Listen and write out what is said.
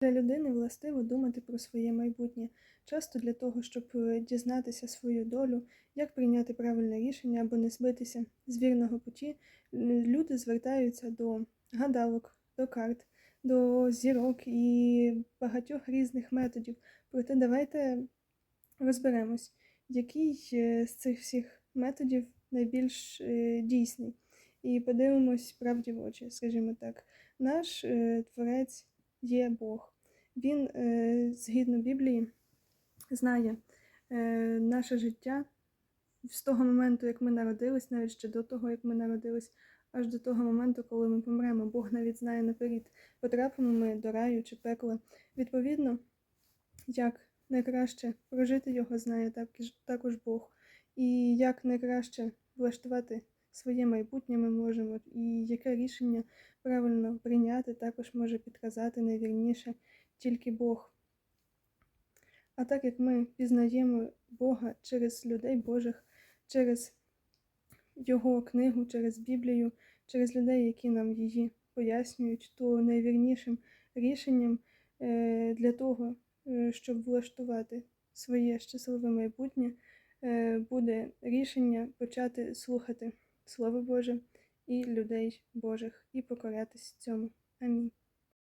Для людини властиво думати про своє майбутнє, часто для того, щоб е, дізнатися свою долю, як прийняти правильне рішення або не збитися з вірного путі, люди звертаються до гадалок, до карт, до зірок і багатьох різних методів. Проте давайте розберемось, який е, з цих всіх методів найбільш е, дійсний. І подивимось правді в очі, скажімо так. Наш творець є Бог. Він, е, згідно Біблії, знає е, наше життя з того моменту, як ми народились, навіть ще до того, як ми народились, аж до того моменту, коли ми помремо. Бог навіть знає наперед, потрапимо ми до раю чи пекла. Відповідно, як найкраще прожити його знає також, також Бог. І як найкраще влаштувати своє майбутнє ми можемо, і яке рішення правильно прийняти, також може підказати найвірніше тільки Бог. А так як ми пізнаємо Бога через людей Божих, через Його книгу, через Біблію, через людей, які нам її пояснюють, то найвірнішим рішенням е, для того, е, щоб влаштувати своє щасливе майбутнє, е, буде рішення почати слухати Слово Боже і людей Божих і покорятись цьому. Амінь.